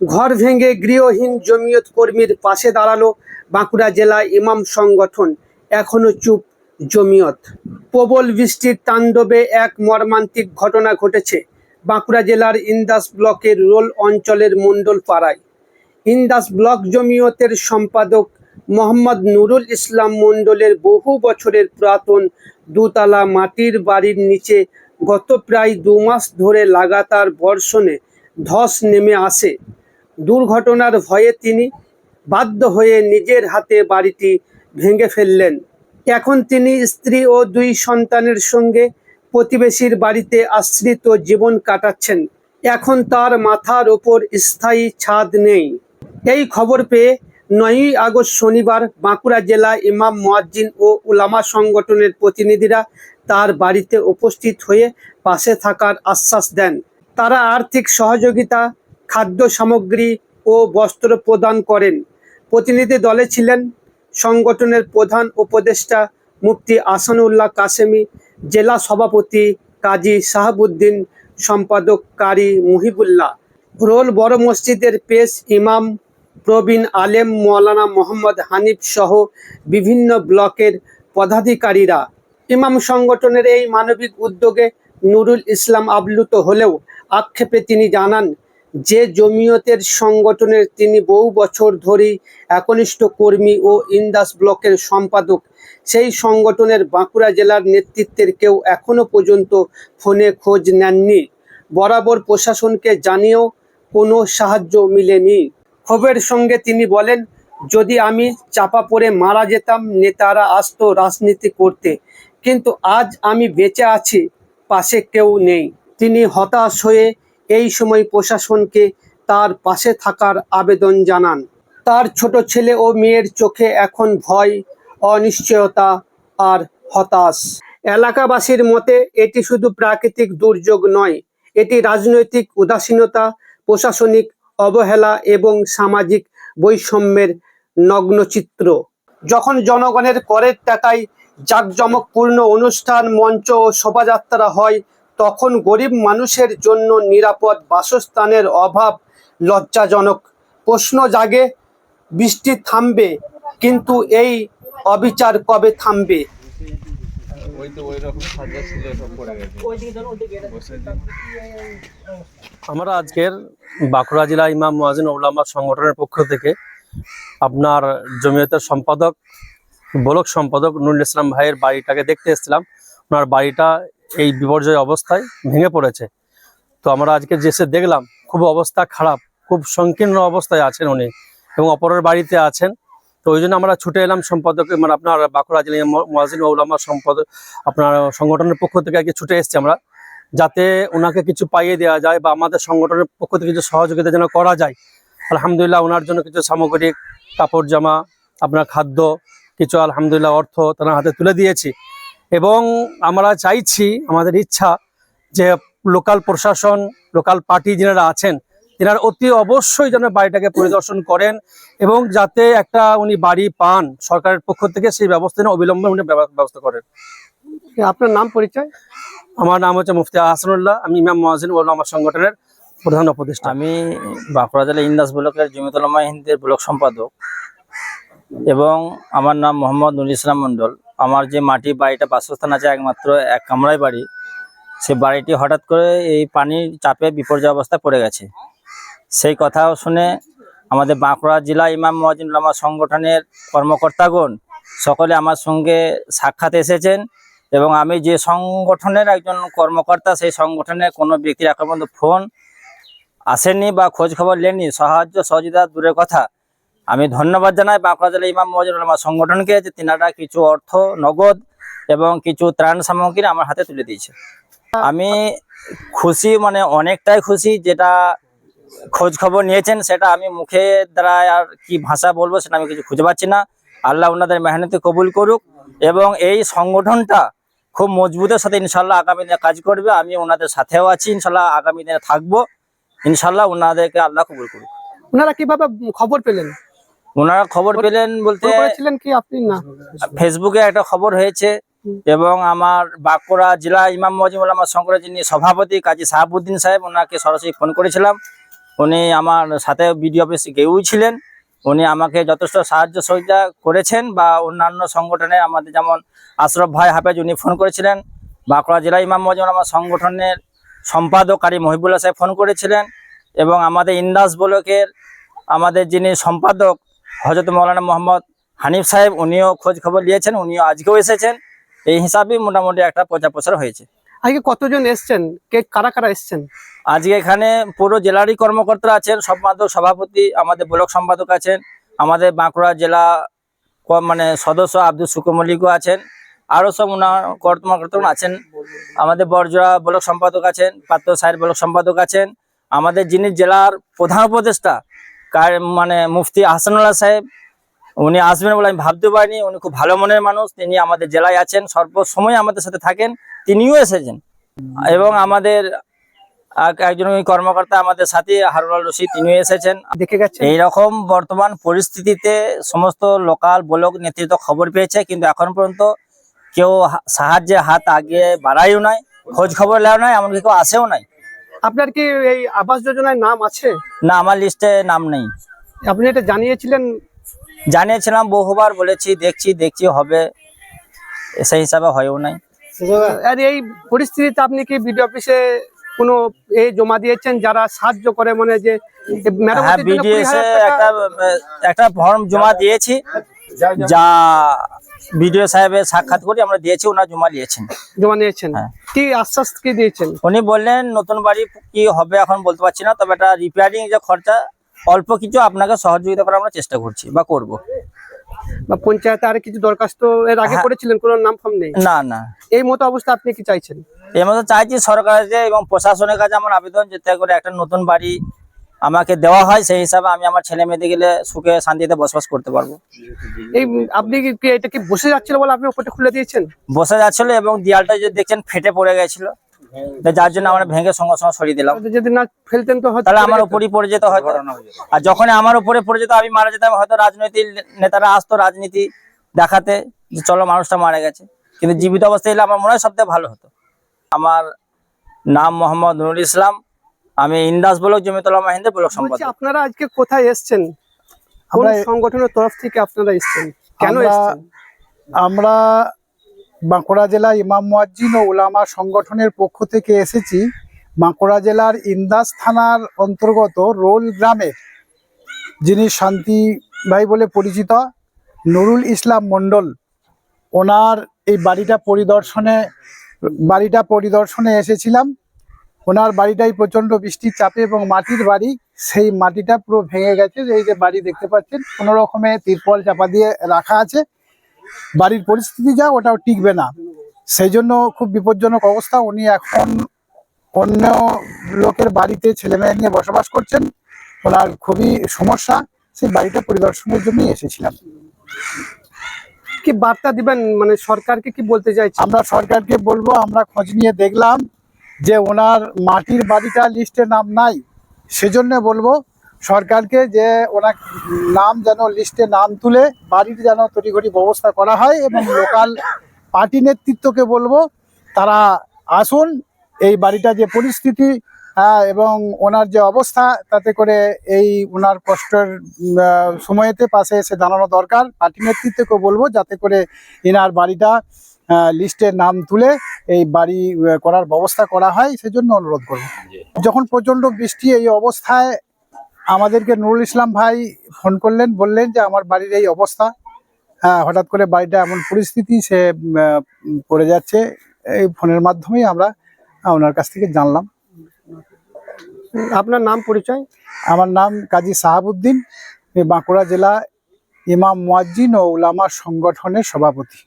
ঘর ভেঙে গৃহহীন জমিয়ত কর্মীর পাশে দাঁড়াল বাঁকুড়া জেলা ইমাম সংগঠন। এখনও চুপ জমিয়ত। প্রবল বৃষ্টির তাণ্ডবে এক মর্মান্তিক ঘটনা ঘটেছে বাঁকুড়া জেলার ইন্দাস ব্লকের রোল অঞ্চলের মণ্ডল পাড়ায় ইন্দাস ব্লক জমিয়তের সম্পাদক মোহাম্মদ নুরুল ইসলাম মণ্ডলের বহু বছরের পুরাতন দুতলা মাটির বাড়ির নিচে গত প্রায় দু মাস ধরে লাগাতার বর্ষণে ধস নেমে আসে। দুর্ঘটনার ভয়ে তিনি বাধ্য হয়ে নিজের হাতে বাড়িটি ভেঙে ফেললেন। এখন তিনি স্ত্রী ও দুই সন্তানের সঙ্গে প্রতিবেশীর বাড়িতে আশ্রিত জীবন কাটাচ্ছেন। এখন তার মাথার ওপর স্থায়ী ছাদ নেই। এই খবর পেয়ে নয়ই আগস্ট শনিবার বাঁকুড়া জেলা ইমাম মোয়াজ্জিন ও উলামা সংগঠনের প্রতিনিধিরা তার বাড়িতে উপস্থিত হয়ে পাশে থাকার আশ্বাস দেন। তারা আর্থিক সহযোগিতা খাদ্য সামগ্রী ও বস্ত্র প্রদান করেন। প্রতিনিধি দলে ছিলেন সংগঠনের প্রধান উপদেষ্টা মুফতি আসানুল্লাহ কাসেমি, জেলা সভাপতি কাজী শাহাবুদ্দিন সম্পাদক কারি মুহিবুল্লাহ। রোল বড় মসজিদের পেশ ইমাম, প্রবীণ আলেম মৌলানা মোহাম্মদ হানিফ সহ বিভিন্ন ব্লকের পদাধিকারীরা। ইমাম সংগঠনের এই মানবিক উদ্যোগে নুরুল ইসলাম আপ্লুত হলেও আক্ষেপে তিনি জানান যে জমিয়তের সংগঠনের তিনি বহু বছর ধরেই একনিষ্ঠ কর্মী ও ইন্দাস ব্লকের সম্পাদক, সেই সংগঠনের বাঁকুড়া জেলার নেতৃত্বের কেউ এখনও পর্যন্ত ফোনে খোঁজ নেননি। বরাবর প্রশাসনকে জানিয়েও কোনো সাহায্য মিলেনি। ক্ষোভের সঙ্গে তিনি বলেন, যদি আমি চাপা পড়ে মারা যেতাম, নেতারা আসতো রাজনীতি করতে। কিন্তু আজ আমি বেঁচে আছি, পাশে কেউ নেই। তিনি হতাশ হয়ে এই সময় প্রশাসনকে তার পাশে থাকার আবেদন জানান। তার ছোট ছেলে ও মেয়ের চোখে এখন ভয়, অনিশ্চয়তা আর হতাশ। এলাকাবাসীর মতে এটি শুধু প্রাকৃতিক দুর্যোগ নয়, এটি রাজনৈতিক উদাসীনতা, প্রশাসনিক অবহেলা এবং সামাজিক বৈষম্যের নগ্নচিত্র। যখন জনগণের করের টাকায় জাঁকজমকপূর্ণ অনুষ্ঠান, মঞ্চ ও শোভাযাত্রা হয় তখন গরিব মানুষের জন্য নিরাপদ বাসস্থানের অভাব লজ্জাজনক। প্রশ্ন জাগে বৃষ্টি থামবে কিন্তু এই অবিচার কবে থামবে। আমরা আজকের বাঁকুড়া জেলা ইমাম মুয়াজিন ওলামা সংগঠনের পক্ষ থেকে আপনার জমিয়তের সম্পাদক ব্লক সম্পাদক নুরুল ইসলাম ভাইয়ের বাড়িটাকে দেখতে এসেছিলাম। ওনার বাড়িটা এই বিপর্যয় অবস্থায় ভেঙে পড়েছে। তো আমরা আজকে যেসে দেখলাম, খুব অবস্থা খারাপ, খুব সংকীর্ণ অবস্থায় আছেন উনি এবং অপরের বাড়িতে আছেন। তো ওই জন্য আমরা ছুটে এলাম সম্পাদক মানে আপনার বাঁকুড়া জেলা মুয়াজিন ওলামা সম্পাদক আপনার সংগঠনের পক্ষ থেকে আজকে ছুটে এসেছি আমরা, যাতে ওনাকে কিছু পাইয়ে দেওয়া যায় বা আমাদের সংগঠনের পক্ষ থেকে কিছু সহযোগিতা যেন করা যায়। আলহামদুলিল্লাহ ওনার জন্য কিছু সামগ্রিক কাপড় জামা, আপনার খাদ্য, কিছু আলহামদুলিল্লাহ অর্থ তারা হাতে তুলে দিয়েছি। এবং আমরা চাইছি আমাদের ইচ্ছা যে লোকাল প্রশাসন লোকাল পার্টি যারা আছেন তেনারা অতি অবশ্যই যেন বাড়িটাকে পরিদর্শন করেন এবং যাতে একটা উনি বাড়ি পান সরকারের পক্ষ থেকে সেই ব্যবস্থা নিয়ে অবিলম্বে উনি ব্যবস্থা করেন। আপনার নাম পরিচয়? আমার নাম হচ্ছে মুফতি আহসানুল্লাহ আমি ইমাম মহাজিন বললাম আমার সংগঠনের প্রধান উপদেষ্টা। আমি বাঁকুড়া জেলা ইন্দাস ব্লকের জমিতুলামা হিন্দের ব্লক সম্পাদক এবং আমার নাম মোহাম্মদ নুর ইসলাম মণ্ডল। আমার যে মাটি বাড়িটা বাসস্থান আছে একমাত্র এক কামরায় বাড়ি, সে বাড়িটি হঠাৎ করে এই পানির চাপে বিপর্যয় অবস্থায় পড়ে গেছে। সেই কথা শুনে আমাদের বাঁকুড়া জেলা ইমাম মহাজিনুল্লামা সংগঠনের কর্মকর্তাগণ সকলে আমার সঙ্গে সাক্ষাৎ এসেছেন এবং আমি যে সংগঠনের একজন কর্মকর্তা, সেই সংগঠনের কোনো ব্যক্তির এখন ফোন আসেননি বা খোঁজ খবর সাহায্য, সহযোগিতা দূরের কথা। আমি ধন্যবাদ জানাই বাঁকুড়া ইমাম আমার সংগঠনকে যে তিনারা কিছু অর্থ, নগদ এবং কিছু ত্রাণ সামগ্রী আমার হাতে তুলে দিয়েছে। আমি খুশি মানে অনেকটাই খুশি যেটা খোঁজ খবর নিয়েছেন, সেটা আমি মুখে দ্বারা আর কি ভাষা বলব সেটা আমি কিছু খুঁজে পাচ্ছি না। আল্লাহ ওনাদের মেহনতি কবুল করুক এবং এই সংগঠনটা খুব মজবুতের সাথে ইনশাল্লাহ আগামী দিনে কাজ করবে। আমি ওনাদের সাথেও আছি ইনশাল্লাহ আগামী দিনে থাকব। ইনশাল্লাহ ওনাদেরকে আল্লাহ কবুল করুক। ওনারা কীভাবে খবর পেলেন? ওনারা খবর পেলেন বলতে কি আপনি? না। ফেসবুকে একটা খবর হয়েছে এবং আমার বাঁকুড়া জেলা ইমাম মজিমুল আমার সংগঠনের যিনি সভাপতি কাজী সাহাবুদ্দিন সাহেব ওনাকে সরাসরি ফোন করেছিলাম। উনি আমার সাথে বিডিও অফিসে গেউ ছিলেন। উনি আমাকে যথেষ্ট সাহায্য সহযোগিতা করেছেন বা অন্যান্য সংগঠনে আমাদের যেমন আশরফ ভাই হাফেজ উনি ফোন করেছিলেন। বাঁকুড়া জেলা ইমাম মজুম আমার সংগঠনের সম্পাদক কারি মহিবুল্লাহ সাহেব ফোন করেছিলেন এবং আমাদের ইন্দাস ব্লকের আমাদের যিনি সম্পাদক হজরত মৌলানা মোহাম্মদ হানিফ সাহেব উনিও খোঁজ খবর নিয়েছেন উনিও আজকেও এসেছেন। এই হিসাবেই মোটামুটি একটা প্রচার প্রসার হয়েছে। আজকে কতজন এসছেন? কে কারা কারা এসছেন? আজকে এখানে পুরো জেলারই কর্মকর্তা আছেন সম্পাদক সভাপতি আমাদের ব্লক সম্পাদক আছেন আমাদের বাঁকুড়া জেলা মানে সদস্য আব্দুল শুকুর মল্লিকও আছেন আরও সব ওনার কর্মকর্তা আছেন। আমাদের বরজোড়া ব্লক সম্পাদক আছেন পাত্র সাহের ব্লক সম্পাদক আছেন। আমাদের যিনি জেলার প্রধান উপদেষ্টা কার মানে মুফতি হাসানুল্লাহ সাহেব উনি আসবেন বলে আমি ভাবতে পারিনি। উনি খুব ভালো মনের মানুষ। তিনি আমাদের জেলায় আছেন সর্বসময় আমাদের সাথে থাকেন। তিনিও এসেছেন। এবং আমাদের একজন কর্মকর্তা আমাদের সাথে হারুনাল রশিদ তিনিও এসেছেন। দেখে গেছেন? এই রকম বর্তমান পরিস্থিতিতে সমস্ত লোকাল ব্লক নেতৃত্ব খবর পেয়েছে কিন্তু এখন পর্যন্ত কেউ সাহায্যে হাত আগে বাড়াইও নাই খোঁজ খবর নেওয়া নাই এমনকি কেউ আসেও নাই। আপনার কি এই আবাস যোজনায় নাম আছে? না আমার লিস্টে নাম নেই। আপনি এটা জানিয়েছিলেন? জানিয়েছিলাম বহুবার বলেছি দেখছি দেখছি হবে। সেই হিসাবে হয়েও নাই। আর এই পরিস্থিতিতে আপনি কি বিডিও অফিসে কোনো এ জমা দিয়েছেন যারা সাহায্য করে? মানে যে হ্যাঁ বিডিএস একটা একটা ফর্ম জমা দিয়েছি যা বিডিও সাহেবের সাক্ষাৎ করে আমরা দিয়েছি ওনার জমা নিয়েছেন। জমা নিয়েছেন? হ্যাঁ। কি আশ্বাস কি দিয়েছেন? উনি বললেন নতুন বাড়ি কি হবে এখন বলতে পারছি না তবে এটা রিপেয়ারিং যে খরচা অল্প কিছু আপনাকে সহযোগিতা করার আমরা চেষ্টা করছি বা করব। বা পঞ্চায়েতে আর কিছু দরখাস্ত এর আগে হ্যাঁ। করেছিলেন কোনো নাম ফাম নেই? না না। এই মতো অবস্থা আপনি কি চাইছেন? এর মধ্যে চাইছি সরকারের যে এবং প্রশাসনের কাছে আমার আবেদন যেতে করে একটা নতুন বাড়ি আমাকে দেওয়া হয় সেই হিসাবে আমি আমার ছেলে মেয়েদের গেলে সুখে শান্তিতে বসবাস করতে পারব। এই আপনি কি কি এটা কি বসে যাচ্ছিল বলে আপনি ওপরটা খুলে দিয়েছেন? বসে যাচ্ছিল এবং দেয়ালটা যদি দেখছেন ফেটে পড়ে গেছিল। তো যার জন্য আমরা ভেঙে সঙ্গে সঙ্গে সরিয়ে দিলাম। যদি না ফেলতেন তো তাহলে আমার। উপরই পড়ে যেত হয়তো। আর যখন আমার উপরে পড়ে যেত আমি মারা যেতাম হয়তো রাজনৈতিক নেতারা আসতো রাজনীতি দেখাতে যে চলো মানুষটা মারা গেছে। কিন্তু জীবিত অবস্থায় এলে আমার মনে হয় সবথেকে ভালো হতো। আমার নাম মোহাম্মদ নুরুল ইসলাম। আমি ইন্দাস ব্লক জমিতলা মাহিন্দের ব্লক বলছি সম্পাদক। আপনারা আজকে কোথায় এসছেন? কোন আমরা- সংগঠনের তরফ থেকে আপনারা এসছেন? কেন এসছেন? আমরা বাঁকুড়া জেলা ইমাম মুয়াজ্জিন ও উলামা সংগঠনের পক্ষ থেকে এসেছি। বাঁকুড়া জেলার ইন্দাস থানার অন্তর্গত রোল গ্রামে যিনি শান্তি ভাই বলে পরিচিত নুরুল ইসলাম মণ্ডল ওনার এই বাড়িটা পরিদর্শনে বাড়িটা পরিদর্শনে এসেছিলাম। ওনার বাড়িটাই প্রচণ্ড বৃষ্টির চাপে এবং মাটির বাড়ি সেই মাটিটা পুরো ভেঙে গেছে এই যে বাড়ি দেখতে পাচ্ছেন কোনো রকমে তিরপল চাপা দিয়ে রাখা আছে। বাড়ির পরিস্থিতি যা ওটাও টিকবে না। সেই জন্য খুব বিপজ্জনক অবস্থা উনি এখন অন্য লোকের বাড়িতে ছেলে মেয়ে নিয়ে বসবাস করছেন। ওনার খুবই সমস্যা সেই বাড়িটা পরিদর্শনের জন্যই এসেছিলাম। কি বার্তা দিবেন মানে সরকারকে কি বলতে চাইছেন? আমরা সরকারকে বলব আমরা খোঁজ নিয়ে দেখলাম যে ওনার মাটির বাড়িটা লিস্টে নাম নাই সেজন্য বলব সরকারকে যে ওনার নাম যেন লিস্টে নাম তুলে বাড়ির যেন তড়িঘড়ি ব্যবস্থা করা হয় এবং লোকাল পার্টি নেতৃত্বকে বলব তারা আসুন এই বাড়িটা যে পরিস্থিতি হ্যাঁ, এবং ওনার যে অবস্থা তাতে করে এই ওনার কষ্টের সময়েতে পাশে এসে দাঁড়ানো দরকার। পার্টি নেতৃত্বকে বলব যাতে করে এনার বাড়িটা লিস্টের নাম তুলে এই বাড়ি করার ব্যবস্থা করা হয় সেজন্য অনুরোধ করব। যখন প্রচণ্ড বৃষ্টি এই অবস্থায় আমাদেরকে নুরুল ইসলাম ভাই ফোন করলেন বললেন যে আমার বাড়ির এই অবস্থা। হ্যাঁ হঠাৎ করে বাড়িটা এমন পরিস্থিতি সে পড়ে যাচ্ছে। এই ফোনের মাধ্যমেই আমরা ওনার কাছ থেকে জানলাম। আপনার নাম পরিচয়? আমার নাম কাজী সাহাবুদ্দিন। বাঁকুড়া জেলা ইমাম মুয়াজ্জিন ও উলামা সংগঠনের সভাপতি।